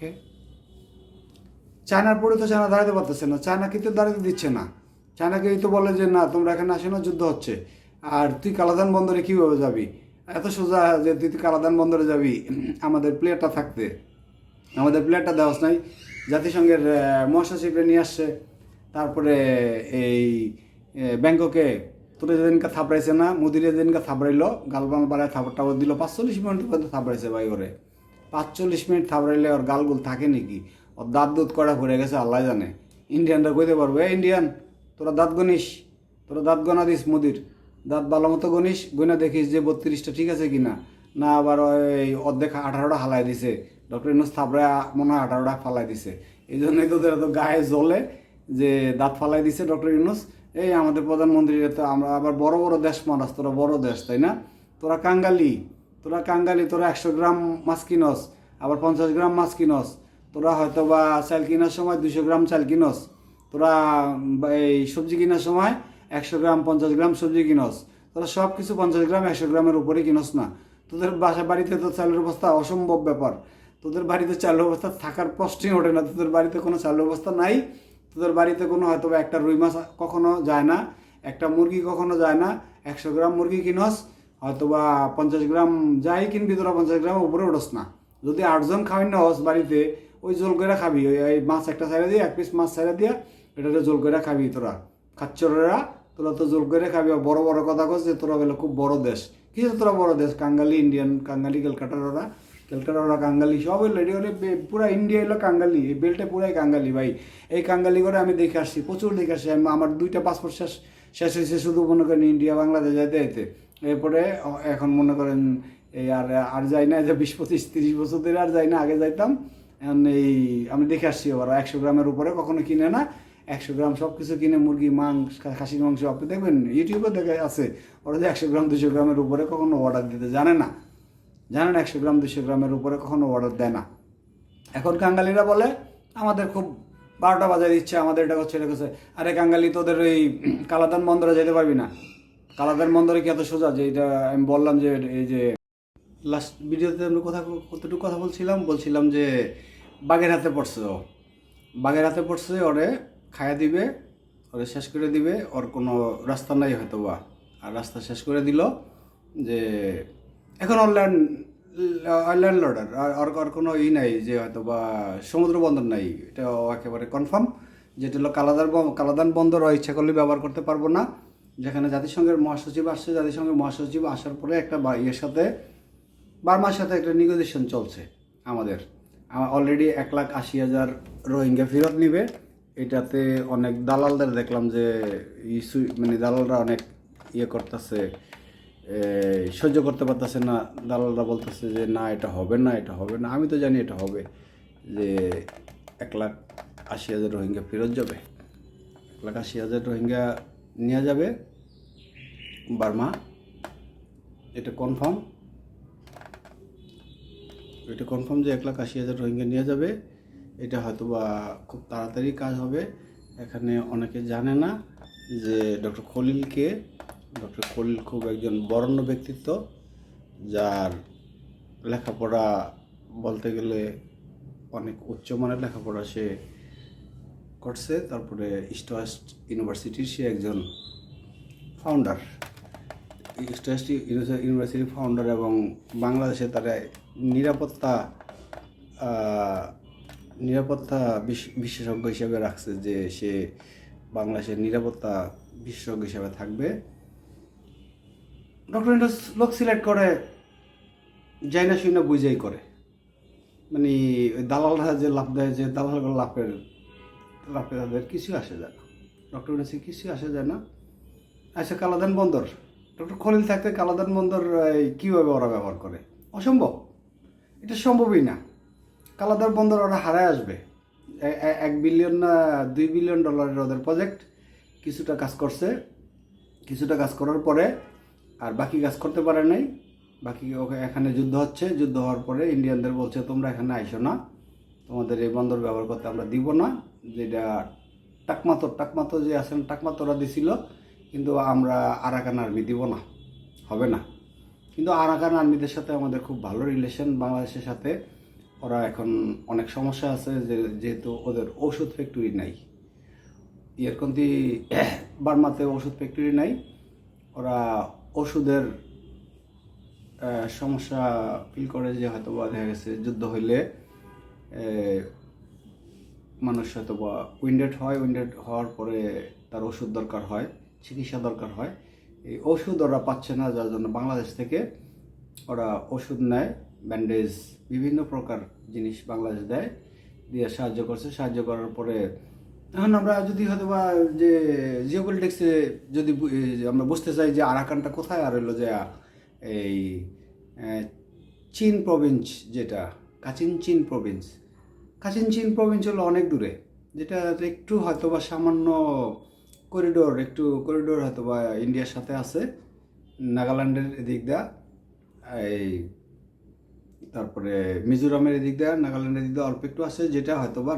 ওকে? চায়নার পরে তো চায়না দাঁড়াতে পারতেছে না। চায়না কিন্তু দাঁড়াতে দিচ্ছে না। চায়নাকে এই তো বলে যে, না, তোমরা এখানে আসে না, যুদ্ধ হচ্ছে। আর তুই কালাদান বন্দরে কীভাবে যাবি? এত সোজা যে, তুই কালাদান বন্দরে যাবি, আমাদের প্লেয়ারটা থাকতে। আমাদের প্লেয়ারটা দেওয়াস নাই। জাতিসংঘের মহাসচিবরে নিয়ে আসছে। তারপরে এই ব্যাংককে তোরা যেদিনকে থাপড়াইছে না, মুদিরে যেদিনকে থাপড়াইলো, গালবাল বাড়ায় থাপড় টাপড় দিল, পাঁচচল্লিশ মিনিট পর্যন্ত থাপড়াইছে ভাই ওরে। পাঁচচল্লিশ মিনিট থাপড়াইলে ওর গালগুল থাকে নাকি? ওর দাঁত দুধ করা পড়ে গেছে, আল্লাহ জানে। ইন্ডিয়ানরা কইতে পারবে "এ ইন্ডিয়ান, তোরা দাঁত গনিস, তোরা দাঁত গনা দিস মুদির। দাঁত ভালো মতো গনিস গইনা দেখিস যে বত্রিশটা ঠিক আছে কিনা। না আবার ওই অর্ধেক আঠারোটা হালাই দিছে। ডক্টর ইনুস থাপড়ে মনে হয় আঠারোটা ফালাই দিছে। এই জন্যই তোদের এত গায়ে জ্বলে যে দাঁত ফালাই দিছে ডক্টর ইনুস এই আমাদের প্রধানমন্ত্রীর তো আমরা আবার বড় বড় দেশ মানুষ তোরা বড় দেশ, তাই না? তোরা কাঙ্গালি তোরা কাঙ্গালি, তোরা একশো গ্রাম মাছ কিনস, আবার পঞ্চাশ গ্রাম মাছ কিনস, তোরা হয়তো বা চাল কেনার সময় দুশো গ্রাম চাল কিনস, তোরা এই সবজি কেনার সময় একশো গ্রাম, পঞ্চাশ গ্রাম সবজি কিনস, তোরা সব কিছু পঞ্চাশ গ্রাম, একশো গ্রামের উপরে কিনস না। তোদের বাসা, বাড়িতে তো চালের অবস্থা অসম্ভব ব্যাপার। তোদের বাড়িতে চালের অবস্থা থাকার প্রশ্নই ওঠে না। তোদের বাড়িতে কোনো চালের অবস্থা নাই। তোদের বাড়িতে কোনো হয়তো একটা রুই মাছ কখনো যায় না। একটা মুরগি কখনো যায় না। একশো গ্রাম মুরগি কিনস। হয়তো বা পঞ্চাশ গ্রাম যাই কিনবি তোরা পঞ্চাশ গ্রামের উপরে উঠোস না। যদি আটজন খাওয়াই না, হস বাড়িতে, ওই জল করে খাবি। ওই মাছ একটা সাইডে দিয়ে, এক পিস মাছ সাইডে দিয়া এটাতে জল করে খাবি তোরা। খাচ্চরেরা, তোরা তো জল করে খাবি। বড় বড় কথা কস যে, তোরা বলে খুব বড় দেশ। কি যে তোরা বড় দেশ? কাঙ্গালি, ইন্ডিয়ান, কাঙ্গালি ক্যালকাটার ওরা ক্যালকাটার ওরা কাঙ্গালি, সব লেডি ওরে বে- পুরা ইন্ডিয়া এলো কাঙ্গালি। এই বেল্টে পুরাই কাঙ্গালি ভাই। এই কাঙ্গালি করে আমি দেখে আসছি, প্রচুর দেখে আসছি। আমার দুইটা পাসপোর্ট শেষ শেষ হয়েছে শুধু মনে করেন ইন্ডিয়া, বাংলাদেশ যাইতে যেতে এরপরে এখন মনে করেন, এই আর আর যাই না যে বিশ পঁচিশ তিরিশ বছর ধরে আর যাই না, আগে যাইতাম। এখন এই, আমি দেখে আসছি ওরা একশো গ্রামের উপরে কখনো কিনে না। একশো গ্রাম সব কিছু কিনে, মুরগি, মাংস খাসির মাংস, আপনি দেখবেন, ইউটিউবে দেখে আছে। ওরা যে একশো গ্রাম, দুশো গ্রামের উপরে কখনো অর্ডার দিতে জানে না। জানেন একশো গ্রাম, দুশো গ্রামের উপরে কখনো অর্ডার দেয় না। এখন কাঙ্গালিরা বলে, আমাদের খুব বারোটা বাজার ইচ্ছে, আমাদের এটা করছে এটা করছে। আরে কাঙ্গালি, তোদের ওই, কালাদান বন্দরে যেতে পারবি না। কালাদান বন্দরে কি এত সোজা যে এটা আমি বললাম যে এই যে লাস্ট ভিডিওতে আমরা কথা কতটুকু কথা বলছিলাম? বলছিলাম যে বাঘের হাতে পড়ছে ও। বাঘের হাতে পড়ছে, ওরে খায়া দিবে, ওরে শেষ করে দিবে, ওর কোনো রাস্তা নাই হয়তো বা। আর রাস্তা শেষ করে দিল যে এখন অনলাইন অনলাইন লর্ডার আর আর কোনো ই নাই যে হয়তো বা সমুদ্র বন্দর নাই। এটা একেবারে কনফার্ম যেটা হলো কালাদার কালাদান বন্দর ইচ্ছা করলে ব্যবহার করতে পারব না। যেখানে জাতিসংঘের মহাসচিব আসছে, জাতিসংঘের মহাসচিব আসার পরে একটা ইয়ের সাথে, বার্মার সাথে একটা নিগোসিয়েশন চলছে আমাদের। অলরেডি এক লাখ আশি হাজার রোহিঙ্গা ফেরত নিবে। এটাতে অনেক দালালদের দেখলাম যে ইস্যু মানে দালালরা অনেক ইয়ে করতেছে সহ্য করতে পারতেছে না। দালালরা বলতেছে যে, না, এটা হবে না, এটা হবে না। আমি তো জানি এটা হবে, যে এক লাখ আশি হাজার রোহিঙ্গা ফেরত যাবে। এক লাখ আশি হাজার রোহিঙ্গা নেওয়া যাবে। বার্মা, এটা কনফার্ম এটা কনফার্ম যে এক লাখ আশি হাজার রোহিঙ্গা নিয়ে যাবে। এটা হয়তো বা খুব তাড়াতাড়ি কাজ হবে। এখানে অনেকে জানে না যে ডক্টর খলিলকে। ডক্টর খলিল খুব একজন বরণ্য ব্যক্তিত্ব, যার লেখাপড়া বলতে গেলে অনেক উচ্চমানের লেখাপড়া সে করছে, তারপরে ইস্ট ওয়েস্ট ইউনিভার্সিটির সে একজন ফাউন্ডার ইস্ট ওয়েস্ট ইউনিভার্সিটির ফাউন্ডার এবং বাংলাদেশে তারা নিরাপত্তা নিরাপত্তা বিশ- বিশেষজ্ঞ হিসেবে রাখছে যে সে বাংলাদেশের নিরাপত্তা বিশেষজ্ঞ হিসেবে থাকবে। ডক্টর ইন্ডাস লোক সিলেক্ট করে যাই না শুনে বুঝেই করে। মানে ওই দালালরা যে লাভ দেয়, যে দালালগুলো লাভের লাভে তাদের কিছু আসে যায় না। ডক্টর ইন্ডাসে কিছু আসে যায় না। আচ্ছা কালাদান বন্দর। ডক্টর খলিল থাকতে কালাদান বন্দর কীভাবে ওরা ব্যবহার করে? অসম্ভব। এটা সম্ভবই না। কালাদার বন্দর ওরা হারায় আসবে। এক বিলিয়ন না দুই বিলিয়ন ডলারের ওদের প্রজেক্ট কিছুটা কাজ করছে। কিছুটা কাজ করার পরে আর বাকি কাজ করতে পারে নাই। বাকি এখানে যুদ্ধ হচ্ছে। যুদ্ধ হওয়ার পরে ইন্ডিয়ানদের বলছে, তোমরা এখানে আইসো না। তোমাদের এই বন্দর ব্যবহার করতে আমরা দিব না। যেটা টাকমাতো টাকমাতো যে আছেন, টাকমাতোরা দিছিল, কিন্তু আমরা আরাকান আর্মি দিব না, হবে না। কিন্তু আরাকান আর্মিদের সাথে আমাদের খুব ভালো রিলেশন বাংলাদেশের সাথে। ওরা এখন অনেক সমস্যা আছে, যে যেহেতু ওদের ওষুধ ফ্যাক্টরি নাই। ইয়ারকন্তি বার্মাতে ওষুধ ফ্যাক্টরি নাই। ওরা ওষুধের সমস্যা ফিল করে যে হয়তো বা দেখা গেছে যুদ্ধ হইলে মানুষ হয়তো বা উইন্ডেড হয় উইন্ডেড হওয়ার পরে তার ওষুধ দরকার হয়, চিকিৎসা দরকার হয়। এই ওষুধ ওরা পাচ্ছে না, যার জন্য বাংলাদেশ থেকে ওরা ওষুধ নেয় ব্যান্ডেজ বিভিন্ন প্রকার জিনিস বাংলাদেশ দেয়, দিয়ে সাহায্য করছে। সাহায্য করার পরে এখন আমরা যদি হয়তো বা যে জিওপলিটিক্সে যদি আমরা বুঝতে চাই যে আরাকানটা কোথায়, আর হলো যে, এই চীন প্রভিন্স যেটা, কাচিন চীন প্রভিন্স কাচিন চীন প্রভিন্স হলো অনেক দূরে, যেটা একটু হয়তো বা সামান্য করিডোর একটু করিডোর হয়তো বা ইন্ডিয়ার সাথে আছে, নাগাল্যান্ডের এদিক দা এই তারপরে মিজোরামের এদিক দিয়ে, নাগাল্যান্ডের দিক দিয়ে অল্প একটু আছে, যেটা হয়তো বা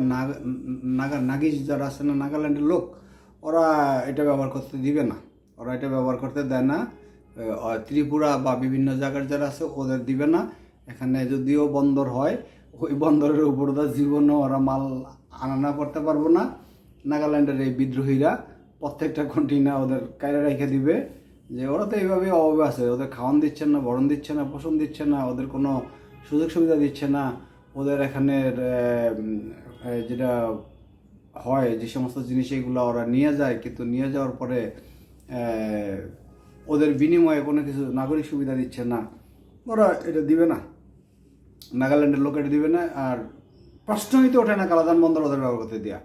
নাগা নাগিস যারা আছে না, নাগাল্যান্ডের লোক, ওরা এটা ব্যবহার করতে দিবে না। ওরা এটা ব্যবহার করতে দেয় না ত্রিপুরা বা বিভিন্ন জায়গার যারা আছে, ওদের দিবে না। এখানে যদিও বন্দর হয় ওই বন্দরের উপর দা জীবনও ওরা মাল আনানা করতে পারব না। নাগাল্যান্ডের এই বিদ্রোহীরা প্রত্যেকটা কন্টিনা ওদের কায়রা রেখে দিবে। যে ওরা তো এইভাবে অভাবে আছে ওদের খাওয়ান দিচ্ছে না বরণ দিচ্ছে না পোষণ দিচ্ছে না ওদের কোনো সুযোগ সুবিধা দিচ্ছে না। ওদের আহ, যেটা হয় যে সমস্ত জিনিস এগুলো ওরা নিয়ে যায় কিন্তু নিয়ে যাওয়ার পরে ওদের বিনিময়ে কোনো কিছু নাগরিক সুবিধা দিচ্ছে না। ওরা এটা দিবে না। নাগাল্যান্ডের লোক এটা দিবে না, আর প্রশ্নই তো ওঠে না কালাদান বন্দর ওদের ব্যবহার করতে দেওয়া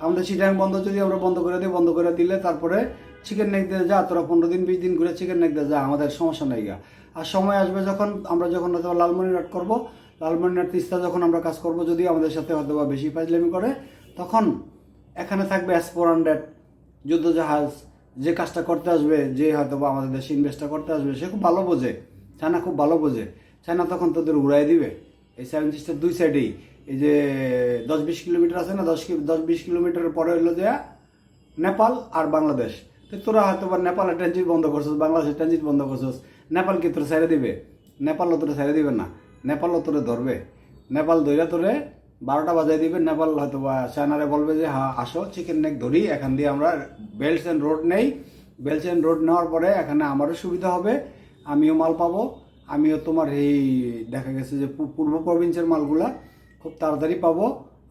আমাদের চিটাং বন্ধ যদি আমরা বন্ধ করে দিই, বন্ধ করে দিলে তারপরে চিকেন নেক দিয়ে যা, তোরা পনেরো দিন, বিশ দিন ঘুরে চিকেন নেক দিয়ে যা, আমাদের সমস্যা নেই গা। আর সময় আসবে যখন আমরা যখন হয়তো লালমনিরহাট করব, লালমনিরহাট তিস্তা যখন আমরা কাজ করব, যদি আমাদের সাথে হয়তো বা বেশি ফাজলামি করে, তখন এখানে থাকবে অ্যাসপোরান্ডেড যুদ্ধ জাহাজ যে কাজটা করতে আসবে, যে হয়তো বা আমাদের দেশে ইনভেস্টটা করতে আসবে, সে খুব ভালো বোঝে চায়না খুব ভালো বোঝে। চায়না তখন তোদের উড়াই দিবে। এই সেভেন সিস্টার দুই সাইডেই এই। যে দশ বিশ কিলোমিটার আছে না, দশ দশ বিশ কিলোমিটারের পরে হইল যে নেপাল আর বাংলাদেশ। তো তোরা হয়তো বা নেপালের ট্রানজিট বন্ধ করছিস, বাংলাদেশের ট্রানজিট বন্ধ করছিস। নেপাল কি তোরা ছেড়ে দিবে? নেপালও তোরা ছেড়ে দিবে না। নেপালও তোরে ধরবে। নেপাল ধরে তোরে বারোটা বাজায় দিবে। নেপাল হয়তো বা চায়নারে বলবে যে হ্যাঁ আসো চিকেন নেক ধরি, এখান দিয়ে আমরা বেলস অ্যান্ড রোড নেই। বেলস অ্যান্ড রোড নেওয়ার পরে এখানে আমারও সুবিধা হবে, আমিও মাল পাবো। আমিও তোমার এই দেখা গেছে যে পূর্ব প্রভিন্সের মালগুলা খুব তাড়াতাড়ি পাবো।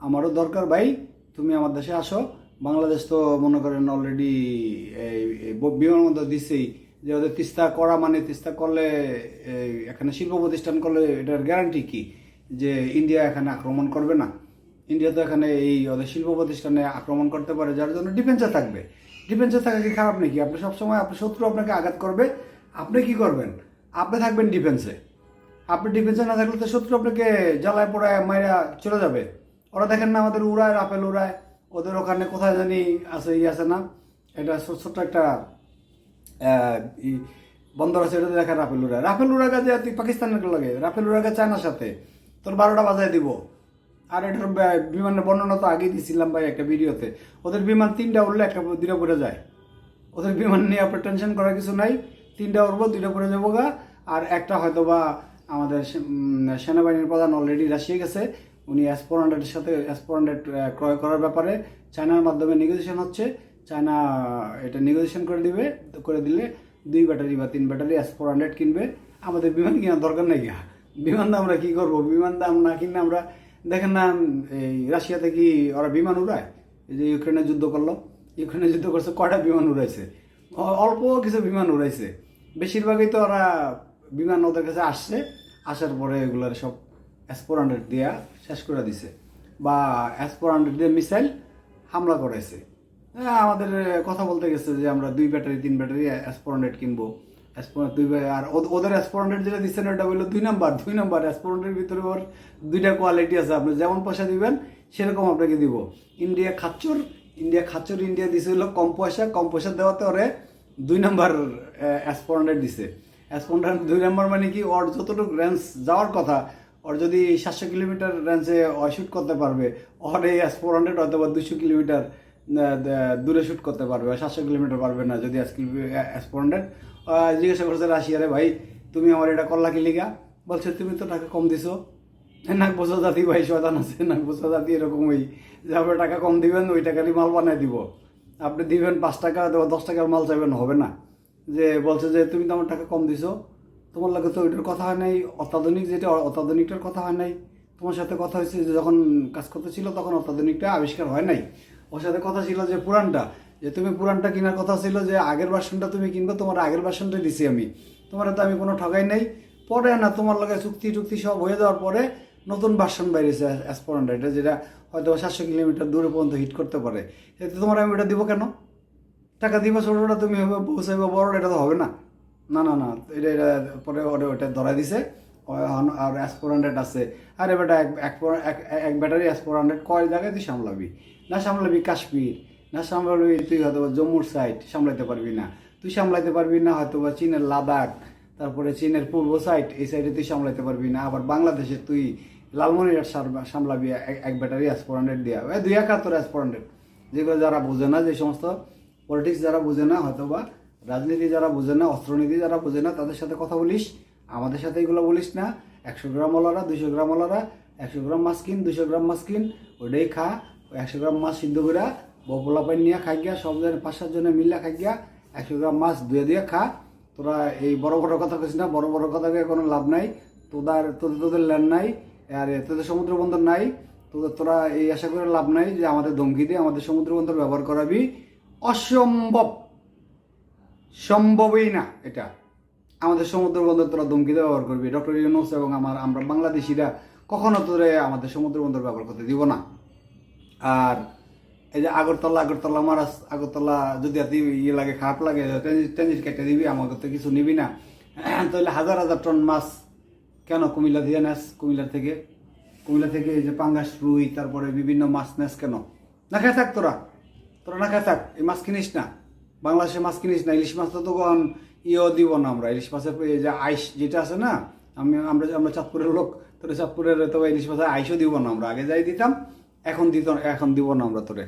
আমারও দরকার ভাই, তুমি আমার দেশে আসো। বাংলাদেশ তো মনে করেন অলরেডি বিমানবন্দর দিচ্ছেই যে ওদের তিস্তা করা মানে তিস্তা করলে এখানে শিল্প প্রতিষ্ঠান করলে এটার গ্যারান্টি কি? যে ইন্ডিয়া এখানে আক্রমণ করবে না। ইন্ডিয়া তো এখানে এই ওদের শিল্প প্রতিষ্ঠানে আক্রমণ করতে পারে, যার জন্য ডিফেন্সে থাকবে। ডিফেন্সে থাকা কি খারাপ নাকি? আপনি সবসময় আপনার শত্রু আপনাকে আঘাত করবে। আপনি কি করবেন? আপনি থাকবেন ডিফেন্সে আপনি ডিফেন্সে না থাকলে তো শত্রু আপনাকে জ্বালায় পড়ায় মাইরা চলে যাবে। ওরা দেখেন না আমাদের উড়ায়, রাফেল উড়ায়। ওদের ওখানে কোথায় জানি আছে, ই আছে না? এটা ছোট ছোট্ট একটা বন্দর আছে এটা দেখেন রাফেল উড়ায়। রাফেল উড়াগা যে তুই পাকিস্তানের লাগে? রাফেল উড়াগা চায়নার সাথে। তোর বারোটা বাজায় দিব। আর এটার বিমানের বর্ণনা তো আগেই দিয়েছিলাম ভাই একটা ভিডিওতে। ওদের বিমান তিনটা উঠলে একটা দুইটা পড়ে যায়। ওদের বিমান নিয়ে আপনার টেনশন করার কিছু নাই। তিনটা উঠবো দুইটা পড়ে যাব গা। আর একটা হয়তো বা আমাদের সেনাবাহিনীর প্রধান অলরেডি রাশিয়ে গেছে। উনি এস ফোর হান্ড্রেডের সাথে এস ফোর হান্ড্রেড ক্রয় করার ব্যাপারে চায়নার মাধ্যমে নেগোসিয়েশন হচ্ছে। চায়না এটা নেগোসিয়েশন করে দিবে, করে দিলে দুই ব্যাটারি বা তিন ব্যাটারি এস ফোর হান্ড্রেড কিনবে। আমাদের বিমান কেনার দরকার নেই বিমান দাম আমরা কী করব? বিমান দাম না কিনে আমরা দেখেন না এই রাশিয়াতে কি ওরা বিমান উড়ায়? এই যে ইউক্রেনে যুদ্ধ করল। ইউক্রেনে যুদ্ধ করছে, কয়টা বিমান উড়াইছে? অল্প কিছু বিমান উড়াইছে। বেশিরভাগই তো ওরা বিমান ওদের কাছে আসছে আসার পরে এগুলার সব ফোর হান্ড্রেড দিয়া শেষ করে দিছে। বা ফোর হান্ড্রেড দিয়ে মিসাইল হামলা করেছে হ্যাঁ, আমাদের কথা বলতে গেছে যে আমরা দুই ব্যাটারি তিন ব্যাটারি এস হান্ড্রেড কিনবো। দুই আর ওদের হান্ড্রেড যেটা দিচ্ছেন ওটা হলো দুই নাম্বার। দুই নাম্বার ফোর ভিতরে ওর দুইটা কোয়ালিটি আছে। আপনি যেমন পয়সা দিবেন সেরকম আপনাকে দিব। ইন্ডিয়া খাচ্চর ইন্ডিয়া খাচ্চর ইন্ডিয়া দিছে হলো কম পয়সা কম পয়সা দেওয়াতে ওরে দুই নাম্বার ফোর দিছে। হান্ড্রেড দুই নাম্বার মানে কি, ওর যতটুকু রেঞ্জ যাওয়ার কথা, ওর যদি সাতশো কিলোমিটার রেঞ্জে শুট করতে পারবে, ওর এই ফোর হান্ড্রেড হয়তো বা দুশো কিলোমিটার দূরে শ্যুট করতে পারবে সাতশো কিলোমিটার পারবে না যদি এস ফোর হান্ড্রেড জিজ্ঞাসা করছে রাশিয়ারে ভাই, তুমি আমার এটা করলা কি লিগা? বলছে, তুমি তো টাকা কম দিছো নাক বোঝা জাতি ভাই শয়তান আছে নাক বোঝা জাতি এরকমই যে আপনি টাকা কম দিবেন, ওই টাকারই মাল বানাই দিব। আপনি দিবেন পাঁচ টাকা অথবা দশ টাকার মাল চাইবেন, হবে না। যে বলছে যে তুমি তো আমার টাকা কম দিছো, তোমার লাগে তো ওইটার কথা হয় নাই, অত্যাধুনিক যেটা অত্যাধুনিকটার কথা হয় নাই। তোমার সাথে কথা হয়েছে যে যখন কাজ করতে ছিল তখন অত্যাধুনিকটা আবিষ্কার হয় নাই। ওর সাথে কথা ছিল যে পুরানটা, যে তুমি পুরানটা কেনার কথা ছিল যে আগের ভার্সনটা তুমি কিনবে, তোমার আগের ভার্সনটা দিছি আমি। তোমার তো আমি কোনো ঠগাই নাই। পরে না তোমার লগে চুক্তি টুক্তি সব হয়ে যাওয়ার পরে নতুন ভার্সন বাইরেছে অ্যাসপোরান্ডা এটা যেটা হয়তো সাতশো কিলোমিটার দূরে পর্যন্ত হিট করতে পারে। এতে তোমার আমি এটা দিব কেন? টাকা দিবা ছোটোটা, তুমি হবে পৌঁছাইবা, বড় এটা তো হবে না। না না না, এটা এটা পরে ওটা ওটা ধরা দিছে। আর ফোর হান্ড্রেড আছে। আর এবারটা এক এক ব্যাটারি এস ফোর হান্ড্রেড কয় জায়গায় তুই সামলাবি? না সামলাবি কাশ্মীর, না সামলাবি তুই হয়তো জম্মুর সাইড সামলাইতে পারবি না। তুই সামলাইতে পারবি না হয়তো বা চীনের লাদাখ, তারপরে চীনের পূর্ব সাইড এই সাইডে তুই সামলাইতে পারবি না। আবার বাংলাদেশে তুই লালমনিরহাট সামলাবি এক- ব্যাটারি এস ফোর হান্ড্রেড দুই একাত্তর এস যেগুলো যারা বোঝে না, যে সমস্ত পলিটিক্স যারা বোঝে না হয়তো বা রাজনীতি যারা বোঝে না, অস্ত্রনীতি যারা বোঝে না, তাদের সাথে কথা বলিস। আমাদের সাথে এগুলো বলিস না। একশো গ্রাম ওলারা দুইশো গ্রাম ওলারা একশো গ্রাম মাছ কিন দুইশো গ্রাম মাছ কিন ওটাই খা। একশো গ্রাম মাছ সিদ্ধ করে বপলা পানি নিয়ে খাই গিয়া, সব জনে পাঁচ সাত জনে মিল্লা খাই গিয়া, একশো গ্রাম মাছ ধুয়ে দিয়ে খা। তোরা এই বড় বড় কথা কইস না, বড় বড় কথাকে কোনো লাভ নাই। তোদের তোদের তোদের ল্যান্ড নাই। আর তোদের সমুদ্র বন্দর নাই, তোদের তোরা এই আশা করে লাভ নাই যে আমাদের ধমকি দিয়ে আমাদের সমুদ্র বন্দর ব্যবহার করাবি। অসম্ভব। সম্ভবই না এটা। আমাদের সমুদ্র বন্দর তোরা ধমকি দিয়ে ব্যবহার করবি। ডক্টর ইউনুস এবং আমার, আমরা বাংলাদেশিরা কখনো তোরে আমাদের সমুদ্র বন্দর ব্যবহার করতে দিব না। আর এই যে আগরতলা আগরতলা মারাস, আগরতলা যদি আর ইয়ে লাগে, খারাপ লাগে টেনিস কেটে দিবি, আমাকে তো কিছু নিবি না। তাহলে হাজার হাজার টন মাছ কেন কুমিল্লা দিয়ে নেস কুমিল্লা থেকে? কুমিল্লা থেকে এই যে পাঙ্গাস, রুই, তারপরে বিভিন্ন মাছ নেস কেন? না খেয়ে থাক তোরা। তোরা না খেয়ে থাক, এই মাছ কিনিস না। বাংলাদেশে মাছ কিনিস না, ইলিশ মাছ তো তখন ইয়েও দিব না আমরা। ইলিশ মাছের এই যে আইস যেটা আছে না, আমি আমরা আমরা চাঁদপুরের লোক, তোরে চাঁদপুরের তো ইলিশ মাছের আইসও দিব না আমরা। আগে যাই দিতাম, এখন দিত এখন দিব না আমরা তোরে।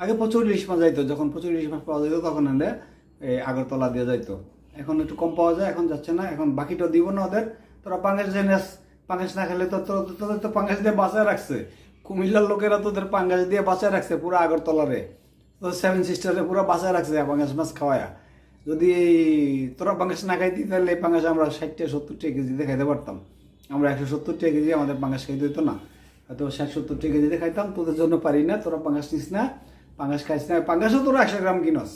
আগে প্রচুর ইলিশ মাছ যাইতো, যখন প্রচুর ইলিশ মাছ পাওয়া যেত তখন এনে এই আগরতলা দিয়ে যাইতো। এখন একটু কম পাওয়া যায়, এখন যাচ্ছে না, এখন বাকিটা দিব না ওদের। তোরা পাঙ্গাস জেনেস পাঙ্গাস না খেলে তো তোদের তো পাঙ্গাস দিয়ে বাঁচায় রাখছে। কুমিল্লার লোকেরা তোদের পাঙ্গাস দিয়ে বাঁচায় রাখছে পুরো আগরতলারে। তো সেভেন সিস্টারে পুরো বাঁচায় রাখছে পাঙ্গাস মাছ খাওয়ায়া। যদি তোরা পাঙ্গাস না খাইতি তাহলে এই পাঙ্গাস আমরা ষাটটা সত্তরটা কেজিতে খাইতে পারতাম। আমরা একশো সত্তরটা কেজি আমাদের পাঙ্গাস খাইতে হতো না। হয়তো ষাট সত্তরটা কেজিতে খাইতাম, তোদের জন্য পারি না, তোরা পাঙ্গাস নিস না, পাঙ্গাস খাইস না। পাঙ্গাসও তোরা একশো গ্রাম কিনস।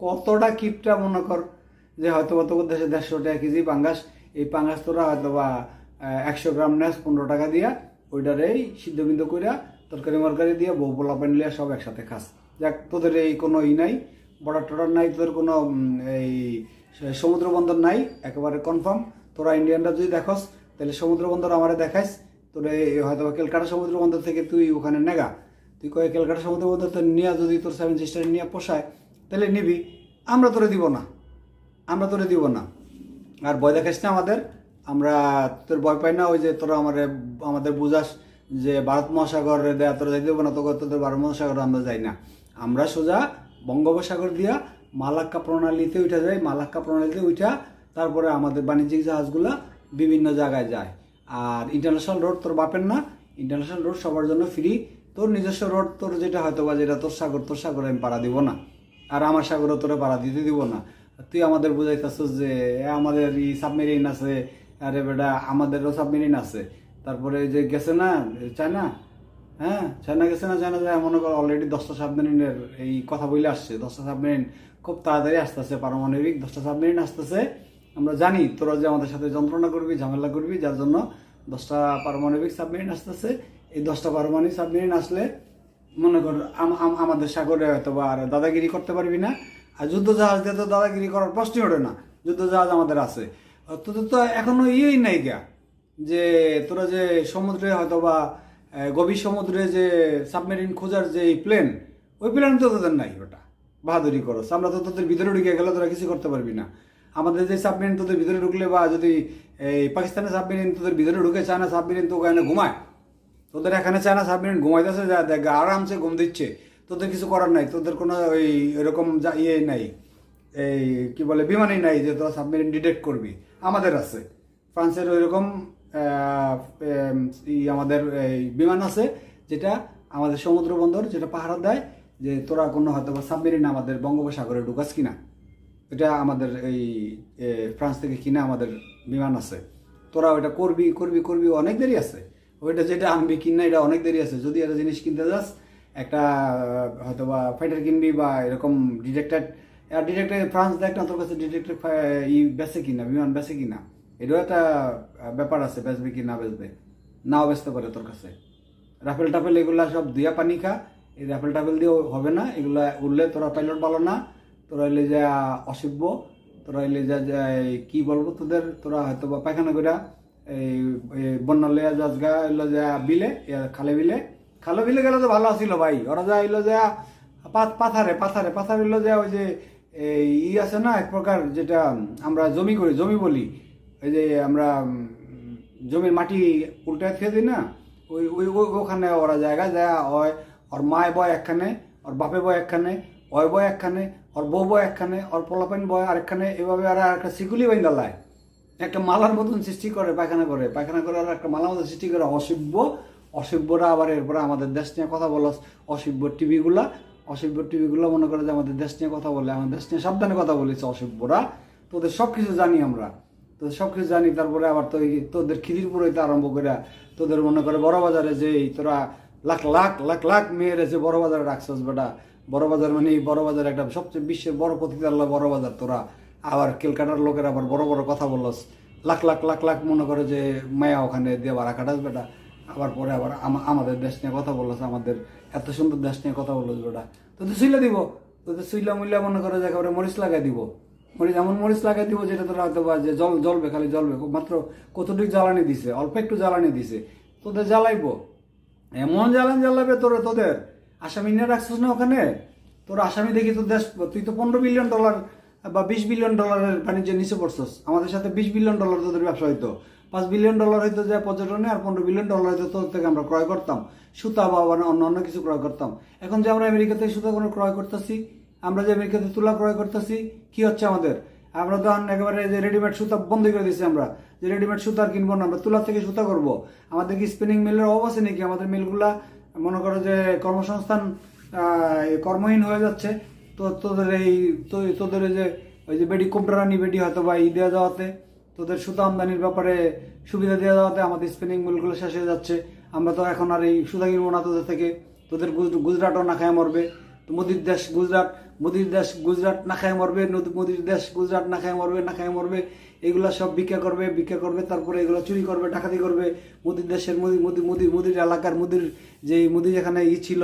কতটা কিপটা মনে কর যে হয়তো তোর দেশে দেড়শো টাকা কেজি পাঙ্গাস এই পাঙ্গাস তোরা হয়তো বা একশো গ্রাম নেস পনেরো টাকা দিয়া ওইটারেই সিদ্ধ বিদ্ধ কইরা তরকারি মরকারি দিয়ে বউ পোলা প্যান লিয়া সব একসাথে খাস। যাক, তোদের এই কোনো ই নাই, বর্ডার টর্ডার নাই, তোদের কোনো এই সমুদ্র বন্দর নাই, একেবারে কনফার্ম তোরা ইন্ডিয়ানরা যদি দেখস, তাহলে সমুদ্র বন্দর আমারে দেখাইস। তোরে হয়তো বা ক্যালকাটা সমুদ্র বন্দর থেকে তুই ওখানে নেগা। তুই কয়ে ক্যালকাটা সমুদ্র বন্দর তো নিয়ে যদি তোর সেভেন সিস্টার নিয়ে পোষায়, তাহলে নিবি। আমরা তোরে দিব না। আমরা তোরে দিব না। আর ভয় দেখাস না আমাদের। আমরা তোর ভয় পাই না, ওই যে তোরা আমাদের আমাদের বুঝাস যে ভারত মহাসাগরে দেয়া তোরা যাইতে দেবো না, তোকে তোদের ভারত মহাসাগরে আমরা যাই না। আমরা সোজা বঙ্গোপসাগর দিয়া মালাক্কা প্রণালীতে উঠা যাই, মালাক্কা প্রণালীতে উঠা তারপরে আমাদের বাণিজ্যিক জাহাজগুলা বিভিন্ন জায়গায় যায়। আর ইন্টারন্যাশনাল রোড তোর বাপের না ইন্টারন্যাশনাল রোড সবার জন্য ফ্রি তোর নিজস্ব রোড তোর যেটা হয়তো বা যেটা তোর সাগর, তোর সাগরে আমি পাড়া দিব না। আর আমার সাগরও তোরে পাড়া দিতে দিব না। তুই আমাদের বুঝাইতেছিস যে আমাদের ই সাবমেরিন আছে, আরে বেটা, আমাদেরও সাবমেরিন আছে। তারপরে যে গেছে না চায়না? হ্যাঁ? চায়না গেছে না, চায়না যায়, মনে কর অলরেডি দশটা সাবমেরিনের এই কথা বলে আসছে। দশটা সাবমেরিন খুব তাড়াতাড়ি আসতেছে, পারমাণবিক দশটা সাবমেরিন আসতেছে। আমরা জানি, তোরা যে আমাদের সাথে যন্ত্রণা করবি, ঝামেলা করবি, যার জন্য দশটা পারমাণবিক সাবমেরিন আসতেছে। এই দশটা পারমাণবিক সাবমেরিন আসলে মনে কর আম- আম- আমাদের সাগরে হয়তো বা আর দাদাগিরি করতে পারবি না। আর যুদ্ধ জাহাজ দিয়ে তো দাদাগিরি করার প্রশ্নই ওঠে না যুদ্ধ জাহাজ আমাদের আছে। তোদের তো এখনও ইয়েই নাই গা, যে তোরা যে সমুদ্রে হয়তো বা গভীর সমুদ্রে যে সাবমেরিন খোঁজার যে প্লেন ওই প্লেন তো তোদের নাই ওটা। বাহাদুরি করো আমরা তো তোদের ভিতরে ঢুকে গেলে তোরা কিছু করতে পারবি না। আমাদের যে সাবমেরিন তোদের ভিতরে ঢুকলে বা যদি এই পাকিস্তানের সাবমেরিন তোদের ভিতরে ঢুকে চায়না সাবমেরিন তো ওখানে ঘুমায়। তোদের এখানে চায়না সাবমেরিন ঘুমাইতেছে, যা দেখ, আরামসে ঘুম দিচ্ছে। তোদের কিছু করার নাই, তোদের কোনো ওই এরকম যা ইয়ে নাই, এই কি বলে, বিমানই নাই যে তোরা সাবমেরিন ডিটেক্ট করবি। আমাদের আছে। ফ্রান্সের ওই রকম আমাদের এই বিমান আছে, যেটা আমাদের সমুদ্র বন্দর, যেটা পাহারা দেয়, যে তোরা কোনো হয়তো বা সাবমেরিন আমাদের বঙ্গোপসাগরে ঢুকাস কিনা। এটা আমাদের এই ফ্রান্স থেকে কিনা আমাদের বিমান আছে। তোরা ওইটা করবি করবি করবি, অনেক দেরি আছে। ওইটা যেটা আনবি কিনা, এটা অনেক দেরি আছে। যদি একটা জিনিস কিনতে যাস একটা হয়তো বা ফাইটার কিনবি বা এরকম ডিটেক্টেড আর ডিটেক্টেড ফ্রান্স দেখ না, তোর কাছে ডিটেক্টেড ই বেচে কিনা, বিমান বেচে কিনা। এটাও একটা ব্যাপার আছে, বেচবে কি না বেচবে। নাও বেচতে পারে তোর কাছে। রাফেল টাফেল এগুলা সব দিয়া পানি খা। এই রাফেল টাফেল দিয়ে হবে না, এগুলা উঠলে তোরা পাইলট ভালো না। তোরা এলে যা অসভ্য, তোরা এলে যা কি বলব তোদের, তোরা হয়তো বা পায়খানা করে এই এই, বন্যা লইয়া যাস, গা এলো যা বিলে খালে বিলে। খালে বিলে গেলে তো ভালো আছিল ভাই। ওরা যা এলো যা পাথারে পাথারে পাথারে এলো যা ওই যে ই আছে না, এক প্রকার যেটা, আমরা জমি করি, জমি বলি। ওই যে আমরা জমির মাটি উল্টায় খেয়ে দিই না, ওই ওই ওখানে ওরা জায়গা যায় হয়, ওর মায় বয় একখানে, ওর বাপে বয় একখানে অয় বয় একখানে, ওর বউ বয় একখানে, ওর পোলাপাইন বয় আরেকখানে, এভাবে আর একটা সিকুলি বাইন দালায় একটা মালার মতন সৃষ্টি করে, পায়খানা করে। পায়খানা করে আর একটা মালার মতন সৃষ্টি করে অসভ্য অসভ্যরা আবার এরপরে আমাদের দেশ নিয়ে কথা বলো অসভ্য টিভিগুলা অসভ্য টিভিগুলো মনে করে যে আমাদের দেশ নিয়ে কথা বলে, আমাদের দেশ নিয়ে সাবধানে কথা বলেছে অসভ্যরা তোদের সব কিছু জানি আমরা। তোদের সব কিছু জানি, তারপরে আবার তো তোদের খিদির পুরোইতে আরম্ভ করে, তোদের মনে করে বড় বাজারে যে তোরা লাখ লাখ লাখ লাখ মেয়ের যে বড় বাজারে রাখছস বেটা। বড় বাজার মানে এই বড় একটা সবচেয়ে বিশ্বের বড় পতিতাল্লা বড় বাজার তোরা। আবার কেলকাটার লোকের আবার বড় বড় কথা বললস লাখ লাখ লাখ লাখ মনে করে যে মায়া ওখানে ভাড়া কাটাস বেটা। আবার পরে আবার আমাদের দেশ নিয়ে কথা বললস আমাদের এত সুন্দর দেশ নিয়ে কথা বললস বেটা তোদের সুইলা দিব। তোদের সুইলা মুইলা মনে করে যে একেবারে মরিচ লাগাই দিব। মরিচ এমন মরিচ লাগাই দিব যেটা তোরা বা যে জল জ্বলবে খালি জ্বলবে মাত্র কতটুকু জ্বালানি দিছে? অল্প একটু জ্বালানি দিছে। তোদের জ্বালাইবো। এমন জ্বালান জ্বালাবে তোরা তোদের। আসামি নিয়ে রাখছিস না ওখানে? তোর আসামি দেখি তো দেশ তুই তো পনেরো বিলিয়ন ডলার বা বিশ বিলিয়ন ডলারের বাণিজ্যের নিচে পড়ছস। আমাদের সাথে বিশ বিলিয়ন ডলার তোদের ব্যবসা হইতো। পাঁচ বিলিয়ন ডলার হইতো যে পর্যটনে আর পনেরো বিলিয়ন ডলার হইতো তোর থেকে আমরা ক্রয় করতাম। সুতা বা অন্য অন্য কিছু ক্রয় করতাম। এখন যে আমরা আমেরিকা থেকে সুতা কোনো ক্রয় করতেছি, আমরা যে আমেরিকাতে তুলা ক্রয় করতেছি, কি হচ্ছে আমাদের? আমরা তো একেবারে যে রেডিমেড সুতা বন্ধ করে দিচ্ছি আমরা। যে রেডিমেড সুতা আর কিনবো না, আমরা তুলা থেকে সুতা করব। আমাদের কি স্পিনিং মিলের অভাব আছে নাকি? আমাদের মিলগুলা মনে করো যে কর্মসংস্থান কর্মহীন হয়ে যাচ্ছে। তো তোদের এই তোদের যে ওই যে বেডি কোমরানি বেডি হয়তো বা ই দেওয়া যাওয়াতে তোদের সুতা আমদানির ব্যাপারে সুবিধা দেওয়া যাওয়াতে আমাদের স্পিনিং মিলগুলো শেষ হয়ে যাচ্ছে। আমরা তো এখন আর এই সুতা কিনবো না তোদের থেকে। তোদের গুজরাটও না খায় মরবে। মোদির দেশ গুজরাট মোদির দেশ গুজরাট না খায় মরবে মোদির দেশ গুজরাট না খায় মরবে, না খায় মরবে। এগুলো সব ভিক্ষা করবে ভিক্ষা করবে, তারপরে এগুলো চুরি করবে, ডাকাতি করবে। মোদির দেশের মোদি মোদি মোদি মোদির এলাকার মোদির যে মোদি যেখানে ই ছিল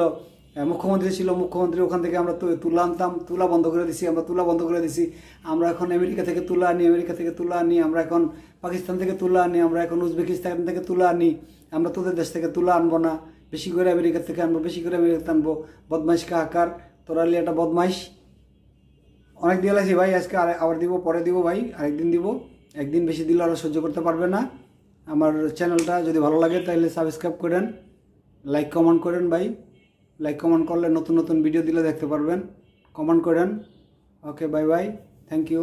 মুখ্যমন্ত্রী ছিল, মুখ্যমন্ত্রী ওখান থেকে আমরা তুলা আনতাম তুলা বন্ধ করে দিছি, আমরা তুলা বন্ধ করে দিছি। আমরা এখন আমেরিকা থেকে তুলা আনি, আমেরিকা থেকে তুলা আনি, আমরা এখন পাকিস্তান থেকে তুলা আনি, আমরা এখন উজবেকিস্তান থেকে তুলা আনি, আমরা তোদের দেশ থেকে তুলা আনব না। বেশি করে আমেরিকা থেকে আনব, বেশি করে আমেরিকা আনব। বদমাইশ কাহাকার তোরা একটা বদমাইশ। অনেক দিয়ে লাগছে ভাই, আজকে আরে- আবার দিব, পরে দিব ভাই, আরেকদিন দিব। একদিন বেশি দিলে আরও সহ্য করতে পারবে না। আমার চ্যানেলটা যদি ভালো লাগে তাহলে সাবস্ক্রাইব করেন লাইক কমেন্ট করেন ভাই। লাইক কমেন্ট করলে নতুন নতুন ভিডিও দিলে দেখতে পারবেন। কমেন্ট করেন। Okay bye bye thank you